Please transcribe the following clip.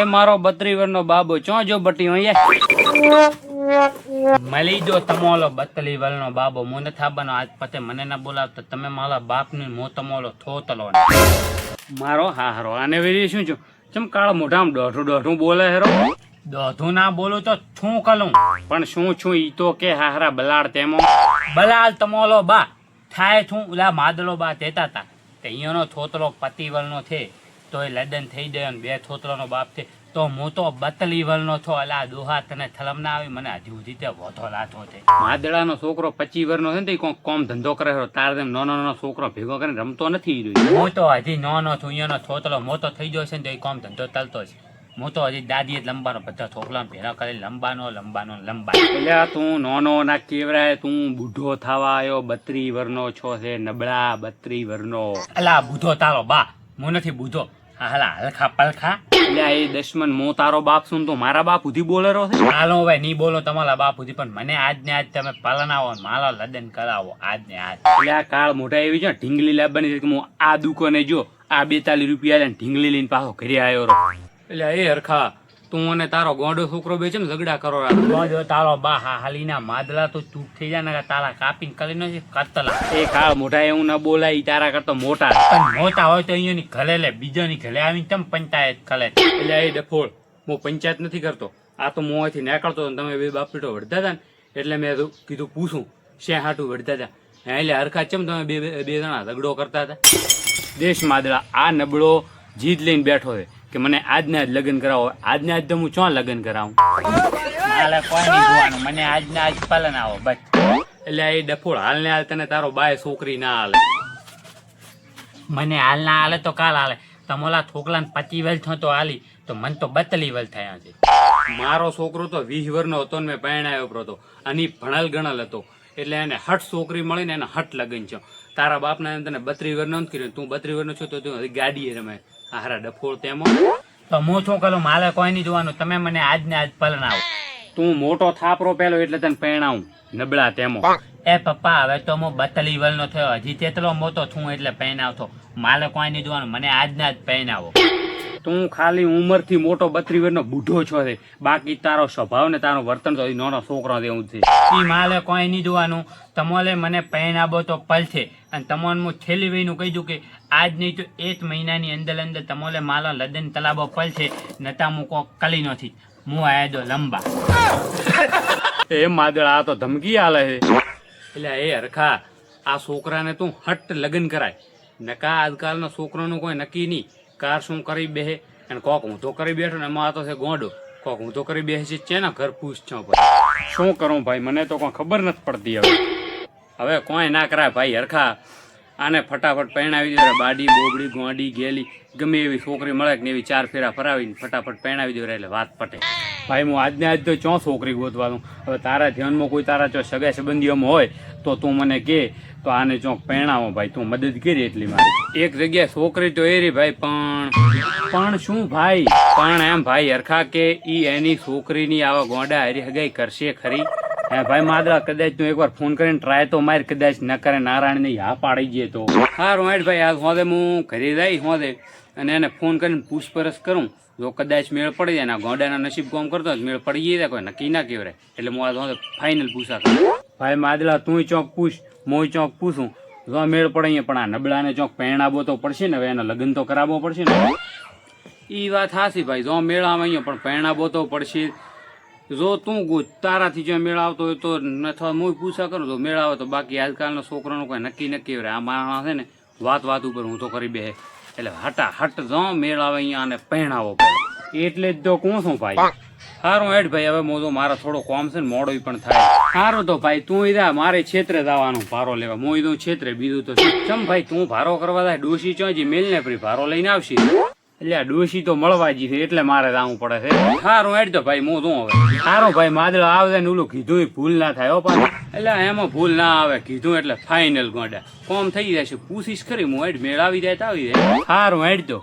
એ મારો બત્રી વર્ષનો બાબો. ચો જો બટી અહીંયા મળી જો તમોલો બતલી વલનો બાબો. હું નથી આવવાનો. આજ પતે મને ના બોલાવતા તમે મારા બાપની મો તમોલો થોતલો ને. મારો હારો આને વેરી શું છું? ચમ કાળા મોઢામ દોઢું દોઢું બોલે હેરો દોઢું ના બોલું તો છું કલું? પણ શું છું ઈ તો કે હારા બલાડ તેમો બલાલ તમોલો બા. થાય છું ઉલા માદલો બા તેતા તા. તે અહીંયાનો થોતલો પતિવલનો છે. તો એ લડન થઈ ગયો ને બે થોતલોનો બાપ છે. તો હું તો બતલી વલનો છો અલા દોહા તને થલમ ના આવી મને હજી સુધી તે વધો લાથો છે માદડાનો છોકરો પચી વરનો છે ને તે કોક કોમ ધંધો કરે છે તાર તેમ નાનો નાનો છોકરો ભેગો કરીને રમતો નથી રહ્યો. હું તો હજી નાનો છું અહીંયાનો છોતલો મોટો થઈ ગયો છે ને તો એ કોમ ધંધો ચાલતો છે. હું તો હજી દાદીએ લંબાનો બધા છોકરા ભેરા કરી લંબાનો લંબાનો લંબા એટલે તું નાનો ના કેવરાય તું બુઢો થવા આવ્યો બત્રી વરનો છો છે નબળા બત્રી વરનો. અલા બુઢો તારો બા હું નથી બુઢો. હલા હલખા પલખા એટલે એ દશમન હું તારો બાપ છું તો મારા બાપ સુધી બોલેરો છે? હાલો હવે નહીં બોલો તમારા બાપ સુધી પણ મને આજ ને આજ તમે પાલનાવો આવો મારા લદન કરાવો આજ ને આજ. એટલે આ કાળ મોટા એવી છે ઢીંગલી લાવવાની છે કે હું આ દુકાને જો આ બેતાલીસ રૂપિયા લઈને ઢીંગલી લઈને પાછો ઘરે આવ્યો એટલે એ હરખા તું અને તારો ગોંડો છોકરો બે છે ને ઝઘડા કરો ગોંડો તારો બા હા હાલીના માદલા તો ચૂપ થઈ જાય ને તારા કાપીને કરી નો છે કતલા. એ કાળ મોટા એવું ના બોલાય તારા કરતો મોટા. પણ મોટા હોય તો અહીંયાની ઘરે લે બીજાની ઘરે આવીને તમ પંચાયત ખલે એટલે એ ડફોળ. હું પંચાયત નથી કરતો. આ તો મોંથી નીકળતો ને તમે બે બાપ પીટો વળતા હતા ને એટલે મેં કીધું પૂછું શે હાટું વળતા હતા? હા, એટલે હરખા ચમ તમે બે બે બે જણા ઝઘડો કરતા હતા. દેશ માદળા આ નબળો જીત લઈને બેઠો છે. કે મને આજના જ લગ્ન કરાવો, આજના આજ તો હું ચોં લગ્ન કરાવું? મારે કોઈ નહીં મને આજના આજ પાલન આવો, બસ. એટલે એ ડફોળ હાલ ને હાલ તને તારો બાય છોકરી ના હાલે. મને હાલ ના હાલે તો કાલ હાલે. તમોલા થોકલા પચી વેલ થયો તો હાલી, તો મન તો બતલી વેલ થયા છે. મારો છોકરો તો વીસ વર્ષનો હતો ને મેં પરણાયો હતો. અને ભણલ ગણલ હતો. એટલે એને હટ છોકરી મળી ને એને હટ લગન છે તારા બાપના તને બત્રી વર્ષનો નથી કર્યો. તું બત્રી વર્ષનો છો તો તું ગાડીએ રમે હારા ડફોળ તેમો તો હું શું કરું મારે કોઈ નહીં જોવાનું. તમે મને આજ ને આજ પલણાવો. તું મોટો થાપરો પેલો એટલે તને પરણાવું નબળા તેમો એ પપ્પા હવે તો હું બતલી વલનો થયો. હજી તેટલો મોટો છું એટલે પહેરાવતો મારે કોઈ નહીં જોવાનું. મને આજ ને આજ પહેનાવો તું ખાલી ઉંમરથી મોટો બત્રી વર્ષનો બુઢો છો છે બાકી તારો સ્વભાવ ને તારો વર્તન તો નાનો છોકરો દેવું છે. ઈ માલે કોઈ નહીં જોવાનું. તમારે મને પહેનાવો તો પલશે અને તમને હું છેલ્લી વહીનું કહી દઉં કે આજ નહીં તો એક મહિનાની અંદર અંદર તમારે માલા લદન તલાબો પલશે નતા હું કોક કલી નથી હું આયા દો લંબા. એ માદળ આ તો ધમકી આલે છે. એટલે એ હરખા આ છોકરાને તું હટ લગ્ન કરાય. નકા આજકાલના છોકરાનું કોઈ નક્કી નહીં. કાર શું કરી બેહે? અને કોક હું તો કરી બેઠો ને એમાં તો છે ગોંડો. કોક હું તો કરી બેસી છે ચેના ઘર પૂછ છો ભાઈ? શું કરું ભાઈ? મને તો કોઈ ખબર નથી પડતી હવે. હવે કોઈ ના કરાય ભાઈ હરખા. આને ફટાફટ પહેણાવી દે, બાડી, બોબડી, ગોંડી, ગેલી. ગમે એવી છોકરી મળે કે ને એવી ચાર ફેરા ફરાવીને ફટાફટ પહેણાવી દે, એટલે વાત પટે. ભાઈ, હું આજને આજ તો ચો છોકરી ગોતવાનું હવે તારા ધ્યાનમાં કોઈ તારા ચો સગા સંબંધીઓમાં હોય તો તું મને કે, તો આને ચોક પહેણાવો ભાઈ, તું મદદ કરી એટલી મારી. એક જગ્યાએ છોકરી તો એરી ભાઈ, પણ પણ શું ભાઈ? પણ એમ ભાઈ, હરખા કે ઈ એની છોકરીની આવા ગોંડા હારી હગાઈ કરશે ખરી? હે ભાઈ, માદરા, કદાચ તું એકવાર ફોન કરીને ટ્રાય તો માર, કદાચ ન કરે નારાયણ ને હા પાડી જઈએ તો. હા રોહિત ભાઈ આ હોદે, હું ઘરે જઈ હોદે, અને એને ફોન કરીને પૂછપરછ કરું. જો કદાચ મેળ પડી જાય ને ગોંડાના નસીબ કોમ કરતો મેળ પડી જાય, કોઈ નક્કી ના કહેવાય. એટલે હું હોદે ફાઇનલ પૂછા ભાઈ માદલા તું ચોક પૂછ, મોય ચોક પૂછું. જો મેળ પડે અહીંયા, પણ આ નબળાને ચોક પહેણાવો તો પડશે ને, હવે એના લગ્ન તો કરાવવો પડશે ને. એ વાત હાસી ભાઈ, જો મેળ આવે અહીંયા પણ પહેણાવો તો પડશે. જો તું ગુ- તારાથી જો મેળ આવતો હોય તો અથવા હું પૂછા કરું. તો મેળ આવે તો બાકી આજકાલના છોકરાનું કોઈ નક્કી નક્કી રહે આ માણસ છે ને, વાત વાત ઉપર હું તો કરી બે એટલે હટા હટ જો મેળ આવે અહીંયા અને પહેણાવો એટલે જ તો કહું છું ભાઈ. સારું હેડ ભાઈ, હવે મોજો. મારા થોડો કોમ છે ને મોડો પણ થાય. સારું તો ભાઈ, તું ઈદા મારે છેત્રે જવાનું, ભારો લેવા. હું દઉં છેત્રે, બીજું તો ચમ ભાઈ, તું ભારો કરવા જાય, ડોશી ચોજી મેલ ને ફરી ભારો લઈને આવશે. એટલે આ ડોશી તો મળવા જી છે, એટલે મારે જવું પડે છે. સારું હેડ તો ભાઈ હું શું હવે. સારું ભાઈ, માદળ આવે ને ઓલું કીધું ભૂલ ના થાય, હો એટલે એમાં ભૂલ ના આવે, કીધું એટલે ફાઇનલ ગોડા. કોમ થઈ જશે, પૂછીશ ખરી, હું મેળ આવી જાય તો આવી જાય. સારું હેડ તો.